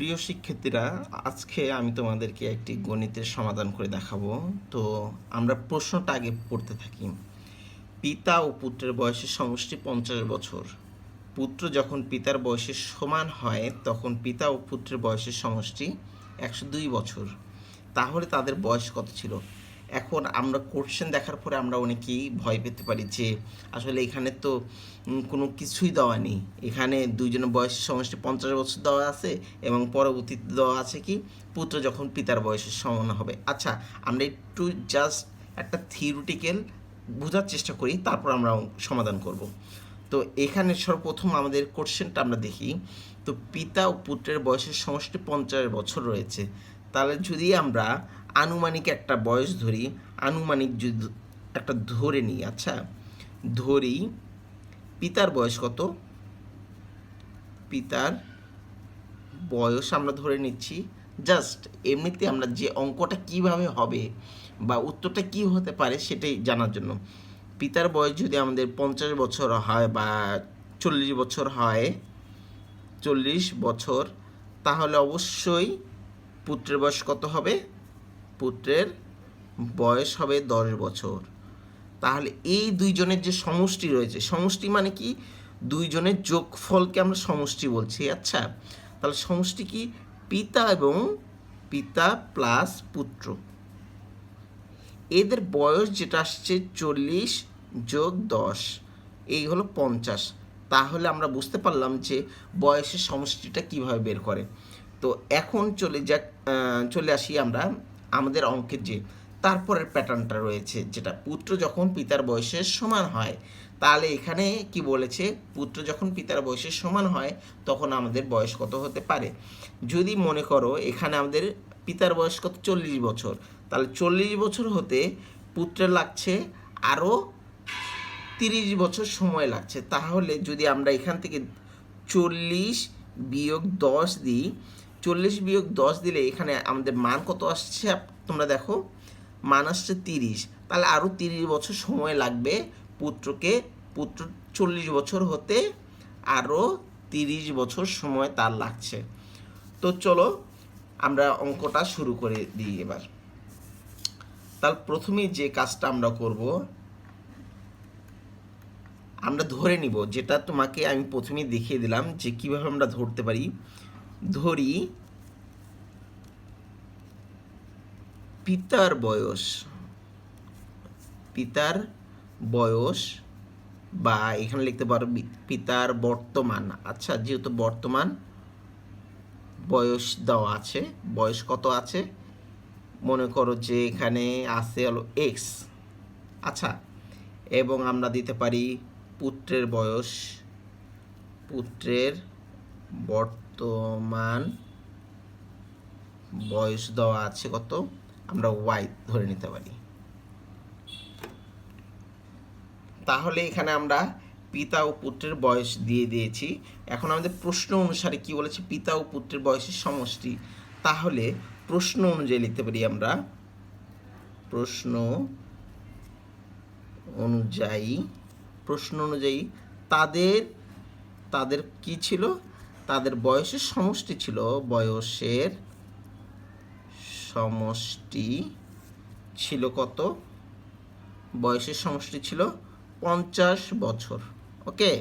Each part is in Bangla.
প্রিয় শিক্ষার্থীরা, আজকে আমি তোমাদেরকে একটি গণিতের সমাধান করে দেখাবো। তো আমরা প্রশ্নটা আগে পড়তে থাকি। পিতা ও পুত্রের বয়সের সমষ্টি পঞ্চাশ বছর। পুত্র যখন পিতার বয়সের সমান হয়, তখন পিতা ও পুত্রের বয়সের সমষ্টি একশো দুই বছর। তাহলে তাদের বয়স কত ছিল? এখন আমরা কোশ্চেন দেখার পরে আমরা অনেকেই ভয় পেতে পারি যে, আসলে এখানে তো কোনো কিছুই দেওয়া নেই। এখানে দুইজনের বয়সের সমষ্টি পঞ্চাশ বছর দেওয়া আছে এবং পরবর্তীতে দেওয়া আছে কি, পুত্র যখন পিতার বয়সের সমান হবে। আচ্ছা আমরা একটু জাস্ট একটা থিওরিটিক্যাল বোঝার চেষ্টা করি, তারপর আমরা সমাধান করব। তো এখানে সর্বপ্রথম আমাদের কোশ্চেনটা আমরা দেখি, তো পিতা ও পুত্রের বয়সের সমষ্টি পঞ্চাশ বছর রয়েছে। তাহলে যদি আমরা আনুমানিক একটা বয়স ধরি আনুমানিক যদি একটা ধরে নিই আচ্ছা? ধরি পিতার বয়স কত? পিতার বয়স আমরা ধরে নিচ্ছি জাস্ট এমনিতে আমরা যে অঙ্কটা কীভাবে হবে বা উত্তরটা কি হতে পারে সেটাই জানার জন্য। পিতার বয়স যদি আমাদের পঞ্চাশ বছর হয় বা চল্লিশ বছর হয়, চল্লিশ বছর, তাহলে অবশ্যই পুত্রের বয়স কত হবে? পুত্রের বয়স হবে দশ বছর। তাহলে এই দুইজনের যে সমষ্টি রয়েছে, সমষ্টি মানে কি? দুইজনের যোগফলকে আমরা সমষ্টি বলছি। আচ্ছা তাহলে সমষ্টি কি? পিতা এবং পিতা প্লাস পুত্র। এদের বয়স যেটা আসছে চল্লিশ যোগ দশ, এই হলো পঞ্চাশ। তাহলে আমরা বুঝতে পারলাম যে বয়সের সমষ্টিটা কীভাবে বের করে। তো এখন চলে যাক চলে আসি আমরা আমাদের অঙ্কের যে তারপরের প্যাটার্নটা রয়েছে, যেটা পুত্র যখন পিতার বয়সের সমান হয়, তাহলে এখানে কি বলেছে? পুত্র যখন পিতার বয়সের সমান হয়, তখন আমাদের বয়স কত হতে পারে? যদি মনে করো এখানে আমাদের পিতার বয়স কত? চল্লিশ বছর। তাহলে চল্লিশ বছর হতে পুত্রের লাগছে আরও তিরিশ বছর সময় লাগছে। তাহলে যদি আমরা এখান থেকে চল্লিশ বিয়োগ দশ দিই চল্লিশ বিয়োগ দশ দিলে এখানে আমাদের মান কত আসছে? তোমরা দেখো, মান আসছে তিরিশ। তাহলে আরও তিরিশ বছর সময় লাগবে পুত্রকে। পুত্র চল্লিশ বছর হতে আরও তিরিশ বছর সময় তার লাগছে। তো চলো, আমরা অঙ্কটা শুরু করে দিই এবার। তার প্রথমেই যে কাজটা আমরা করব, আমরা ধরে নিব, যেটা তোমাকে আমি প্রথমেই দেখিয়ে দিলাম যে কীভাবে আমরা ধরতে পারি। ধরি পিতার বয়স পিতার বয়স বা এখানে লিখতে পারো পিতার বর্তমান। আচ্ছা যেহেতু বর্তমান, বয়স দেওয়া আছে, বয়স কত আছে? মনে করো যে এখানে আছে হলো এক্স আচ্ছা এবং আমরা দিতে পারি পুত্রের বয়স, পুত্রের বর্তমান বয়স দেওয়া আছে কত? আমরা ওয়াই ধরে নিতে পারি। তাহলে এখানে আমরা পিতা ও পুত্রের বয়স দিয়ে দিয়েছি। এখন আমাদের প্রশ্ন অনুসারে কি বলেছে? পিতা ও পুত্রের বয়সের সমষ্টি। তাহলে প্রশ্ন অনুযায়ী লিখতে পারি আমরা। প্রশ্ন অনুযায়ী প্রশ্ন অনুযায়ী তাদের তাদের কি ছিল? তাদের বয়সের সমষ্টি ছিল, বয়সের সমষ্টি ছিল কত? বয়সের সমষ্টি ছিল পঞ্চাশ বছর, ওকে?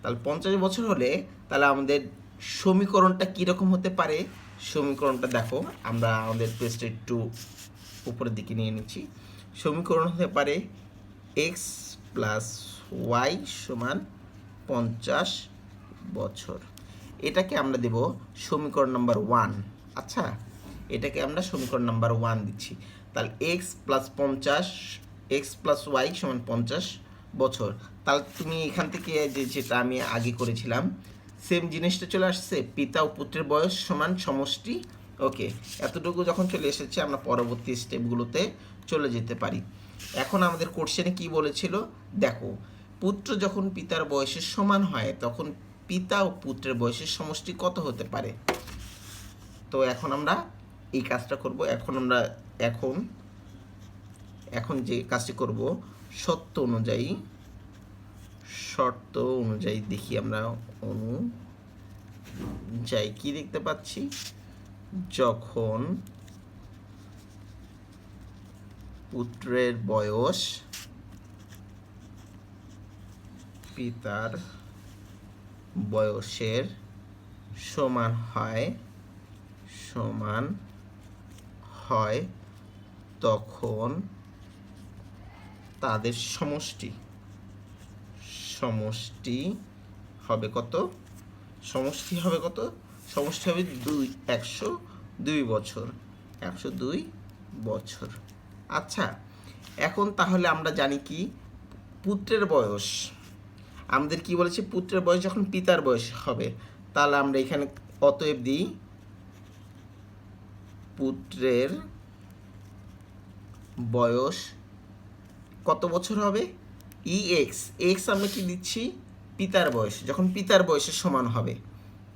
তাহলে পঞ্চাশ বছর হলে তাহলে আমাদের সমীকরণটা কীরকম হতে পারে? সমীকরণটা দেখো, আমরা আমাদের পেজটা একটু উপরের দিকে নিয়ে নিচ্ছি। সমীকরণ হতে পারে এক্স প্লাস ওয়াই সমান পঞ্চাশ বছর। এটাকে আমরা দেব সমীকরণ নাম্বার ওয়ান আচ্ছা এটাকে আমরা সমীকরণ নাম্বার ওয়ান দিচ্ছি। তাহলে এক্স প্লাস পঞ্চাশ এক্স প্লাস ওয়াই সমান পঞ্চাশ বছর। তাহলে তুমি এখান থেকে যে যেটা আমি আগে করেছিলাম সেম জিনিসটা চলে আসছে, পিতা ও পুত্রের বয়স সমান সমষ্টি। ওকে, এতটুকু যখন চলে এসেছে, আমরা পরবর্তী স্টেপগুলোতে চলে যেতে পারি। এখন আমাদের কোশ্চেনে কি বলেছিল? দেখো, পুত্র যখন পিতার বয়সের সমান হয়, তখন পিতা ও পুত্রের বয়সের সমষ্টি কত হতে পারে? তো এখন আমরা এই কাজটা করব। এখন আমরা এখন এখন যে কাজটি করব সত্য অনুযায়ী, শর্ত অনুযায়ী দেখি আমরা অনু যাই কি দেখতে পাচ্ছি? যখন পুত্রের বয়স, পিতার বয়সের সমান হয় সমান হয় তখন তাদের সমষ্টি। সমষ্টি হবে কত? সমষ্টি হবে কত? সমষ্টি হবে দুই, একশো দুই বছর। একশো দুই বছর। আচ্ছা এখন তাহলে আমরা জানি কি? পুত্রের বয়স। আমাদের কি বলেছে? পুত্রের বয়স যখন পিতার বয়স হবে, তাহলে আমরা এখানে অতএব দিই পুত্রের বয়স কত বছর হবে? ই এক্স এক্স আমরা কি দিচ্ছি? পিতার বয়স, যখন পিতার বয়সের সমান হবে।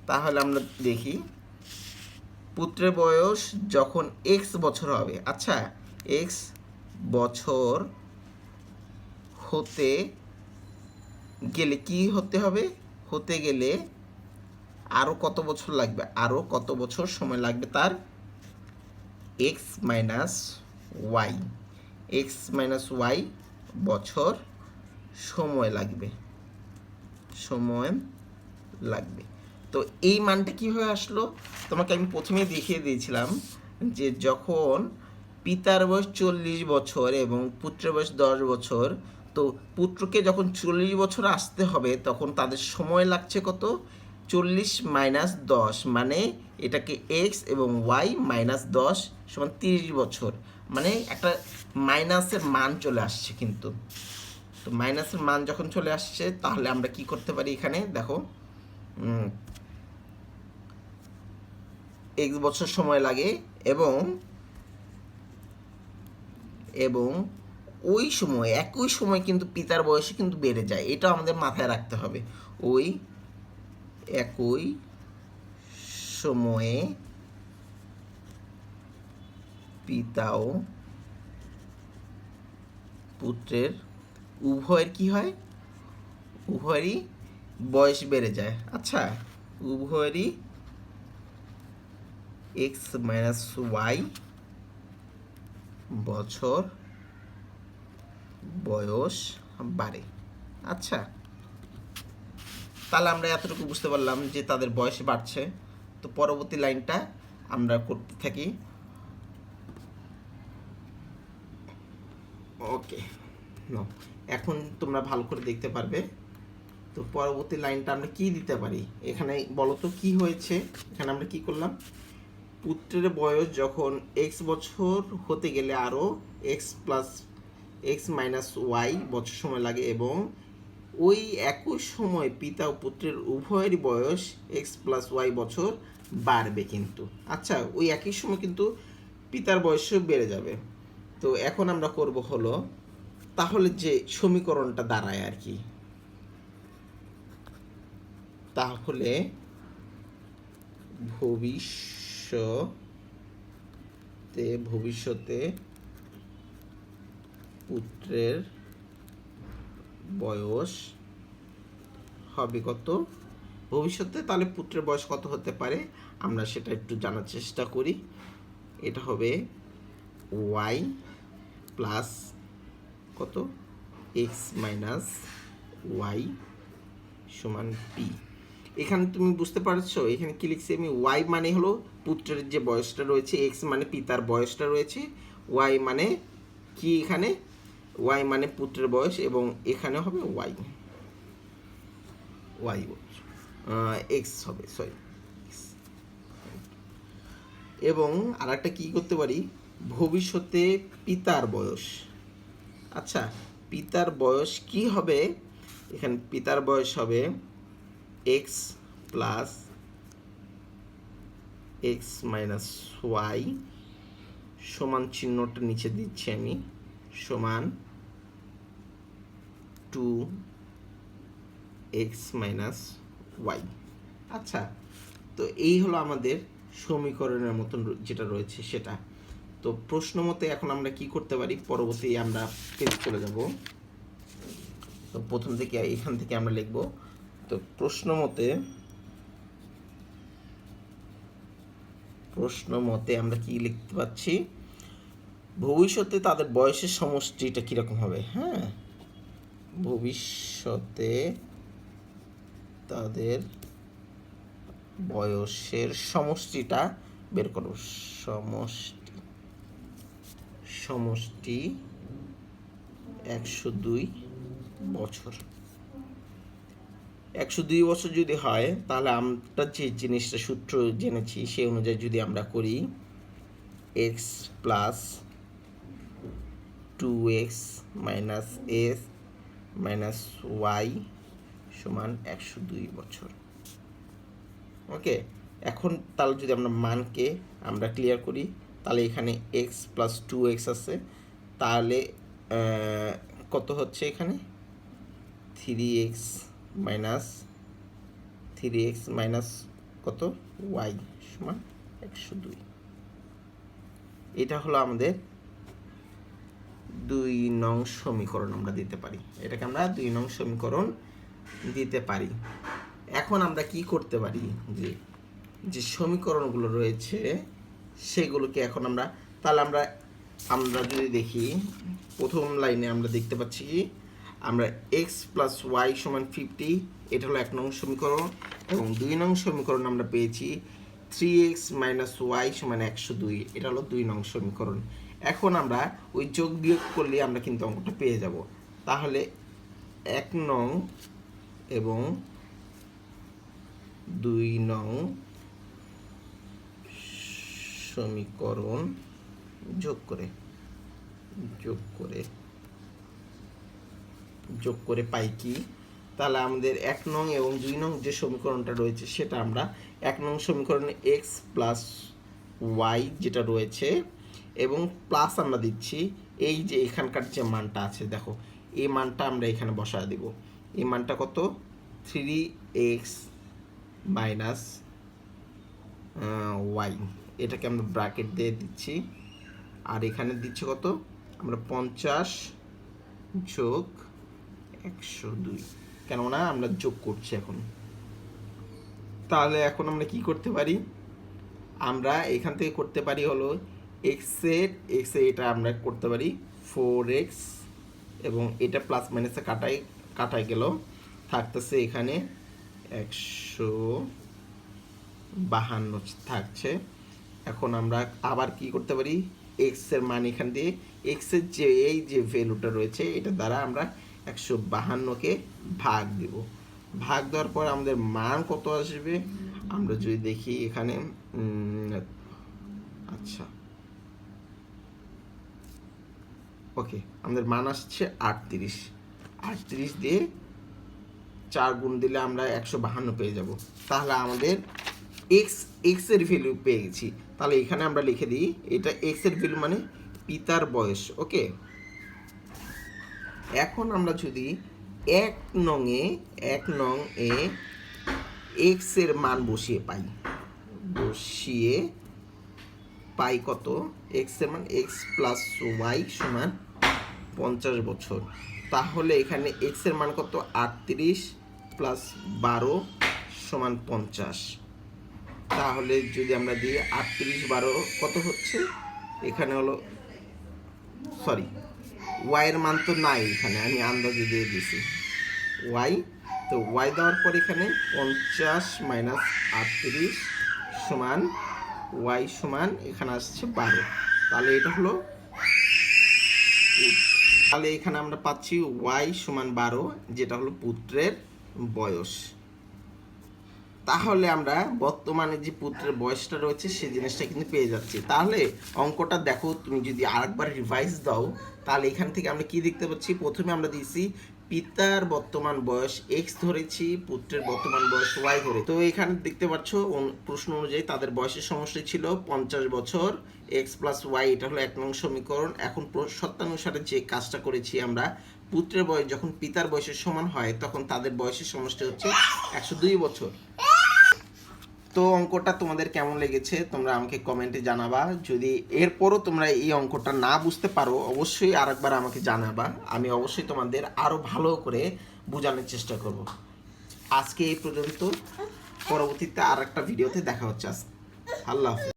তাহলে আমরা দেখি, পুত্রের বয়স যখন এক্স বছর হবে। আচ্ছা এক্স বছর হতে গেলে কি হতে হবে? হতে গেলে আরও কত বছর লাগবে? আরও কত বছর সময় লাগবে তার? X minus Y X minus Y বছর সময় লাগবে। সময় লাগবে। তো এই মানটা কীভাবে আসলো? তোমাকে আমি প্রথমেই দেখিয়ে দিয়েছিলাম যে যখন পিতার বয়স চল্লিশ বছর এবং পুত্রের বয়স দশ বছর তো পুত্রকে যখন চল্লিশ বছর আসতে হবে, তখন তাদের সময় লাগছে কত? চল্লিশ মাইনাস দশ মানে এটাকে এক্স এবং ওয়াই মাইনাস দশ সমান তিরিশ বছর। মানে একটা মাইনাসের মান চলে আসছে কিন্তু। তো মাইনাসের মান যখন চলে আসছে, তাহলে আমরা কি করতে পারি এখানে? দেখো এক্স বছর সময় লাগে এবং এবং ওই সময়, একই সময় কিন্তু পিতার বয়সে কিন্তু বেড়ে যায়। এটা আমাদের মাথায় রাখতে হবে। ওই একই সময়ে পিতাও পুত্রের উভয়ের কি হয়? উভয়েরই বয়স বেড়ে যায়। আচ্ছা উভয়েরই এক্স মাইনাস ওয়াই বছর বয়স বাড়ে। আচ্ছা। তাহলে আমরা এতটুকু বুঝতে পারলাম যে তাদের বয়স বাড়ছে। তো পরবর্তী লাইনটা আমরা করতে থাকি। ওকে। এখন তোমরা ভালো করে দেখতে পারবে। তো পরবর্তী লাইনটা আমরা কি দিতে পারি? এখানে বলো তো কি হয়েছে? এখানে আমরা কি করলাম? পুত্রের বয়স যখন এক্স বছর হতে গেলে আরও X plus X minus Y বছর সময় লাগে এবং ওই একই সময় পিতা ও পুত্রের উভয়েরই বয়স এক্স প্লাস ওয়াই বছর বাড়বে কিন্তু। আচ্ছা ওই একই সময় কিন্তু পিতার বয়সও বেড়ে যাবে। তো এখন আমরা করব হলো, তাহলে যে সমীকরণটা দাঁড়ায় আর কি, তাহলে ভবিষ্যতে ভবিষ্যতে পুত্রের বয়স হবে কত? ভবিষ্যতে তাহলে পুত্রের বয়স কত হতে পারে? আমরা সেটা একটু জানার চেষ্টা করি। এটা হবে ওয়াই প্লাস কত? এক্স মাইনাস ওয়াই সমান পি। এখানে তুমি বুঝতে পারছ? এখানে কি লিখছি আমি? ওয়াই মানে হলো পুত্রের যে বয়সটা রয়েছে, এক্স মানে পিতার বয়সটা রয়েছে। ওয়াই মানে কি এখানে? ওয়াই মানে পুত্রের বয়স এবং এখানে হবে ওয়াই। ওয়াই এক্স হবে সরি এবং আর একটা কী করতে পারি? ভবিষ্যতে পিতার বয়স। আচ্ছা পিতার বয়স কি হবে? এখানে পিতার বয়স হবে X plus X minus Y সমান চিহ্নটা নিচে দিচ্ছি আমি। সমান টু এক্স মাইনাস ওয়াই আচ্ছা তো এই হলো আমাদের সমীকরণের মতন যেটা রয়েছে সেটা। তো প্রশ্ন মতে এখন আমরা কি করতে পারি? পরবর্তী আমরা পেজ চলে যাব। তো প্রথম থেকে এখান থেকে আমরা লিখব। তো প্রশ্ন মতে প্রশ্ন মতে আমরা কি লিখতে পাচ্ছি ভবিষ্যতে তাদের বয়সের সমষ্টিটা কীরকম হবে? হ্যাঁ। ভবিষ্যতে তাদের বয়সের সমষ্টিটা বের করো সমষ্টি সমষ্টি একশো দুই বছর। একশো দুই বছর যদি হয়, তাহলে আমরা যে জিনিসটা সূত্র জেনেছি, সেই অনুযায়ী যদি আমরা করি, X plus two X minus S minus Y সমান একশো দুই বছর। ওকে এখন তাহলে যদি আমরা মানকে আমরা ক্লিয়ার করি, তাহলে এখানে এক্স প্লাস টু এক্স আছে, তাহলে কত হচ্ছে এখানে? Three X minus three X minus কত? ওয়াই সমান একশো দুই। এটা হলো আমাদের দুই নং সমীকরণ আমরা দিতে পারি। এটাকে আমরা দুই নং সমীকরণ দিতে পারি। এখন আমরা কি করতে পারি? যে যে সমীকরণগুলো রয়েছে, সেগুলোকে এখন আমরা, তাহলে আমরা আমরা যদি দেখি, প্রথম লাইনে আমরা দেখতে পাচ্ছি কি, আমরা এক্স প্লাস ওয়াই সমান ফিফটি এটা হলো এক নং সমীকরণ, এবং দুই নং সমীকরণ আমরা পেয়েছি থ্রি এক্স মাইনাস ওয়াই সমান একশো দুই, এটা হলো দুই নং সমীকরণ। এখন আমরা ওই যোগ বিয়োগ করলে আমরা কিন্তু অঙ্কটা পেয়ে যাব। তাহলে এক নং এবং দুই নং সমীকরণ যোগ করে যোগ করে যোগ করে পাই কি? তাহলে আমাদের এক নং এবং দুই নং যে সমীকরণটা রয়েছে সেটা আমরা এক নং সমীকরণে এক্স প্লাস ওয়াই যেটা রয়েছে এবং প্লাস আমরা দিচ্ছি এই যে এখানকার যে মানটা আছে, দেখো, এই মানটা আমরা এখানে বসায় দেব। এই মানটা কত? থ্রি এক্স মাইনাস ওয়াই এটাকে আমরা ব্র্যাকেট দিয়ে দিচ্ছি। আর এখানে দিচ্ছি কত? আমরা পঞ্চাশ যোগ একশো দুই। কেননা আমরা যোগ করছি এখন। তাহলে এখন আমরা কি করতে পারি? আমরা এখান থেকে করতে পারি হলো এক্সের এক্সে এটা আমরা করতে পারি ফোর এক্স এবং এটা প্লাস মাইনাসে কাটাই কাটাই গেল। থাকতেছে এখানে একশো বাহান্ন থাকছে। এখন আমরা আবার কি করতে পারি? এক্সের মান এখান দিয়ে এক্সের যে এই যে ভ্যালুটা রয়েছে, এটা দ্বারা আমরা একশো বাহান্নকে ভাগ দেব। ভাগ দেওয়ার পর আমাদের মান কত আসবে? আমরা যদি দেখি এখানে আচ্ছা ওকে আমাদের মান আসছে আটত্রিশ। আটত্রিশ দিয়ে চার গুণ দিলে আমরা একশো বাহান্ন পেয়ে যাব। তাহলে আমাদের এক্স এক্সের ভ্যালু পেয়ে গেছি। তাহলে এখানে আমরা লিখে দিই, এটা এক্সের ভ্যালু মানে পিতার বয়স ওকে এখন আমরা যদি এক নং এ এক নং এ এক্সের মান বসিয়ে পাই, বসিয়ে পাই কত? এক্সের মান এক্স প্লাস ওয়াই সমান পঞ্চাশ বছর। তাহলে এখানে এক্সের মান কত? আটত্রিশ প্লাস বারো সমান পঞ্চাশ। তাহলে যদি আমরা দিই আটত্রিশ বারো, কত হচ্ছে? এখানে হলো সরি ওয়াইয়ের মান তো নাই এখানে, আমি আন্দাজে দিয়ে দিছি। ওয়াই তো ওয়াই দেওয়ার পর এখানে পঞ্চাশ মাইনাস আটত্রিশ সমান ওয়াই সমান এখানে আসছে বারো। তাহলে এটা হলো তাহলে এখানে আমরা পাচ্ছি ওয়াই সমান বারো, যেটা হলো পুত্রের বয়স। তাহলে আমরা বর্তমানে যে পুত্রের বয়সটা রয়েছে সেই জিনিসটা কিন্তু পেয়ে যাচ্ছি। তাহলে অঙ্কটা দেখো, তুমি যদি আরেকবার রিভাইজ দাও, তাহলে এখান থেকে আমরা কি দেখতে পাচ্ছি? প্রথমে আমরা দিয়েছি পিতার বর্তমান বয়স এক্স ধরেছি, পুত্রের বর্তমান বয়স ওয়াই ধরে তো এখানে দেখতে পাচ্ছ প্রশ্ন অনুযায়ী তাদের বয়সের সমষ্টি ছিল পঞ্চাশ বছর এক্স প্লাস ওয়াই এটা হলো এক নং সমীকরণ। এখন সত্যানুসারে যে কাজটা করেছি আমরা, পুত্রের বয়স যখন পিতার বয়সের সমান হয়, তখন তাদের বয়সের সমষ্টি হচ্ছে একশো দুই বছর। তো অঙ্কটা তোমাদের কেমন লেগেছে, তোমরা আমাকে কমেন্টে জানাবা। যদি এরপরও তোমরা এই অঙ্কটা না বুঝতে পারো, অবশ্যই আরেকবার আমাকে জানাবা। আমি অবশ্যই তোমাদের আরও ভালো করে বোঝানোর চেষ্টা করব। আজকে এই পর্যন্ত, পরবর্তীতে আর একটা ভিডিওতে দেখা হচ্ছে। আল্লাহ হাফেজ।